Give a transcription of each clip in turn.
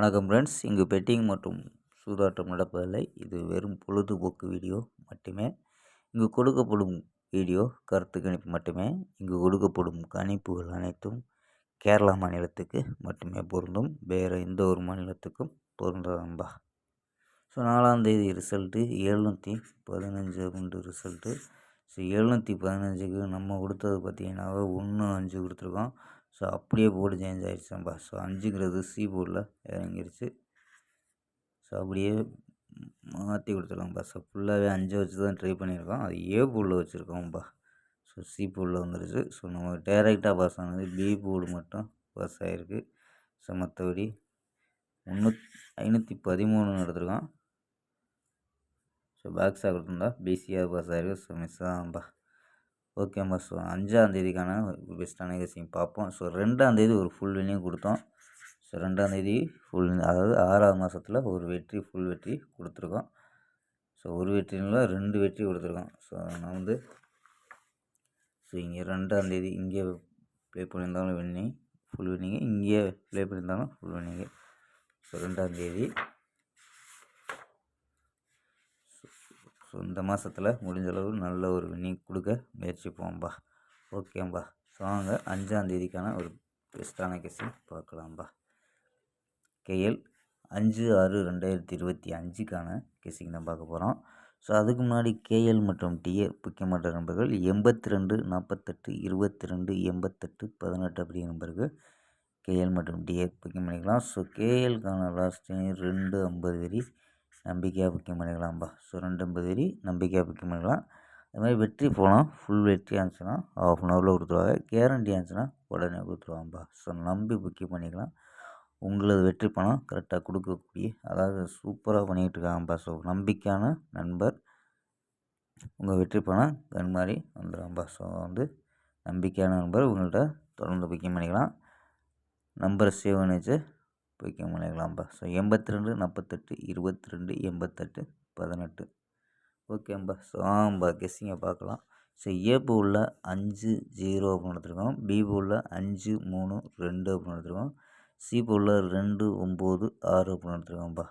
வணக்கம் ஃப்ரெண்ட்ஸ் இங்கு பெட்டிங் மற்றும் சூதாட்டம் நடப்பதில்லை. இது வெறும் பொழுதுபோக்கு வீடியோ மட்டுமே. இங்கு கொடுக்கப்படும் வீடியோ கருத்து கணிப்பு மட்டுமே. இங்கு கொடுக்கப்படும் கணிப்புகள் அனைத்தும் கேரளா மாநிலத்துக்கு மட்டுமே பொருந்தும். வேறு எந்த ஒரு மாநிலத்துக்கும் பொருந்தாதம்பா ஸோ நாலாந்தேதி ரிசல்ட்டு எழுநூற்றி பதினஞ்சு அப்படின்ட்டு ரிசல்ட்டு ஸோ எழுநூற்றி பதினஞ்சுக்கு நம்ம கொடுத்தது பார்த்திங்கன்னா ஒன்று அஞ்சு கொடுத்துருக்கோம். ஸோ அப்படியே போர்டு சேஞ்ச் ஆகிடுச்சுப்பா ஸோ அஞ்சுங்கிறது சி போர்டில் இறங்கிருச்சு. ஸோ அப்படியே மாற்றி கொடுத்துருக்கோம்ப்பா ஸோ ஃபுல்லாகவே அஞ்சு வச்சு தான் ட்ரை பண்ணியிருக்கோம். அது ஏ போர்டில் வச்சுருக்கோம்ப்பா. ஸோ சி போர்டில் வந்துருச்சு. ஸோ நம்ம டேரெக்டாக பாஸ் ஆனது பி போர்டு மட்டும் பாஸ் ஆகிருக்கு ஸோ மற்றபடி முந்நூத் ஐநூற்றி பதிமூணு எடுத்துருக்கோம் ஸோ பேக் கொடுத்துருந்தா பிசிஆர் பாஸ் ஆகிருக்கு ஸோ மிஸ் தான்ப்பா ஓகேம்மா ஸோ அஞ்சாந்தேதிக்கான பெஸ்ட்டான கேசிங் பார்ப்போம். ஸோ ரெண்டாந்தேதி ஒரு ஃபுல் வின்னிங் கொடுத்தோம். ஸோ ரெண்டாந்தேதி ஃபுல் அதாவது ஆறாவது மாதத்தில் ஒரு வெற்றி ஃபுல் வெற்றி கொடுத்துருக்கோம். ஸோ ஒரு வெற்றினில் ரெண்டு வெற்றி கொடுத்துருக்கோம். ஸோ நான் வந்து ஸோ இங்கே ரெண்டாந்தேதி இங்கே ப்ளே பண்ணியிருந்தாலும் வின்னிங் ஃபுல் வின்னிங்கு இங்கே ப்ளே பண்ணியிருந்தாலும் ஃபுல் வின்னிங்கு ஸோ ரெண்டாந்தேதி ஸோ இந்த மாதத்தில் முடிஞ்சளவு நல்ல ஒரு வின்னிங் கொடுக்க முயற்சிப்போம்பா. ஓகேம்பா ஸோ வாங்க அஞ்சாந்தேதிக்கான ஒரு பெஸ்ட்டான கெஸ்ஸிங் பார்க்கலாம்பா. கேஎல் அஞ்சு ஆறு ரெண்டாயிரத்தி இருபத்தி அஞ்சுக்கான கேசிங் தான் பார்க்க போகிறோம் ஸோ அதுக்கு முன்னாடி கேஎல் மற்றும் டிஏ முக்கியமான நண்பர்கள் எண்பத்தி ரெண்டு நாற்பத்தெட்டு இருபத்தி ரெண்டு எண்பத்தெட்டு பதினெட்டு அப்படி நம்பருக்கு கேஎல் மற்றும் டிஏ புக்கிங் பண்ணிக்கலாம். ஸோ கேஎல்கான லாஸ்ட் ரெண்டு ஐம்பது வரி நம்பிக்கையாக புக்கிங் பண்ணிக்கலாம்ப்பா சுரண்டும் ரெண்டு நம்பிக்கையாக புக்கிங் பண்ணிக்கலாம். அது மாதிரி வெற்றி போகலாம் ஃபுல் வெற்றி ஆச்சுன்னா ஆஃப் அன் ஹவரில் கொடுத்துருவாங்க. கேரண்டி ஆச்சுன்னா உடனே கொடுத்துருவாங்கப்பா ஸோ நம்பி புக்கிங் பண்ணிக்கலாம். உங்களது வெற்றி பணம் கரெக்டாக கொடுக்கக்கூடிய அதாவது சூப்பராக பண்ணிகிட்ருக்காங்கப்பா ஸோ நம்பிக்கையான நண்பர் உங்கள் வெற்றி பணம் கண் மாதிரி வந்துடும்ப்பா ஸோ வந்து நம்பிக்கையான நண்பர் உங்கள்கிட்ட தொடர்ந்து புக்கிங் பண்ணிக்கலாம். நம்பரை சேவ் பண்ணி வச்சு புக்கிங் பண்ணிக்கலாம்ப்பா ஸோ எண்பத்தி ரெண்டு நாற்பத்தெட்டு இருபத்தி ரெண்டு எண்பத்தெட்டு பதினெட்டு. ஓகேம்பா ஸோ ஆம்பா கெஸ்ஸிங்கை பார்க்கலாம். ஸோ ஏ பூவில் அஞ்சு ஜீரோ அப்படின்னு எடுத்துருக்கோம். பி பூவில் அஞ்சு மூணு ரெண்டு அப்படின்னு எடுத்துருக்கோம். சி பூவில் ரெண்டு ஒம்பது ஆறு அப்படின்னு எடுத்துருக்கோம்ப்பா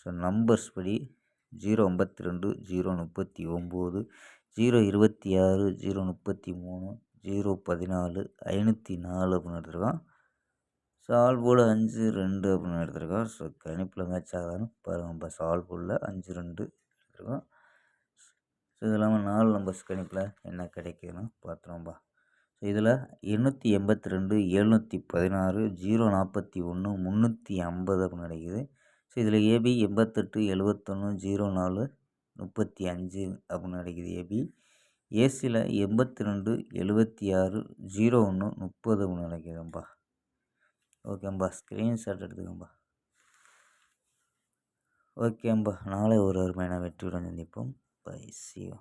ஸோ நம்பர்ஸ் படி ஜீரோ ஐம்பத்தி ரெண்டு ஜீரோ முப்பத்தி ஒம்பது ஜீரோ இருபத்தி ஆறு ஜீரோ முப்பத்தி மூணு ஜீரோ பதினாலு ஐநூற்றி நாலு அப்படின்னு எடுத்துருக்கோம். சால் போர்டு அஞ்சு ரெண்டு அப்படின்னு எடுத்திருக்கோம். ஸோ கணிப்பில் மேட்ச் ஆகாதுன்னு பாருங்கப்பா சால் போர்டில் அஞ்சு ரெண்டு எடுத்திருக்கோம். ஸோ இது இல்லாமல் நாலு நம்பர்ஸ் கணிப்பில் என்ன கிடைக்குதுன்னு பார்த்துருவோம்ப்பா ஸோ இதில் எண்ணூற்றி எண்பத்தி ரெண்டு எழுநூற்றி பதினாறு ஜீரோ நாற்பத்தி ஒன்று முந்நூற்றி ஐம்பது அப்படின்னு கிடைக்குது. ஸோ இதில் ஏபி எண்பத்தெட்டு எழுபத்தொன்று ஜீரோ நாலு முப்பத்தி அஞ்சு அப்படின்னு கிடைக்குது ஏபி ஏசியில் எண்பத்தி ரெண்டு எழுபத்தி ஆறு ஜீரோ ஒன்று முப்பது அப்படின்னு நினைக்கிறேன்ப்பா ஓகேம்பா ஸ்க்ரீன்ஷாட் எடுத்துக்கோம்பா. ஓகேம்பா நாளை ஒரு அருமையான வெற்றியுடன் சந்திப்போம் பை சியோ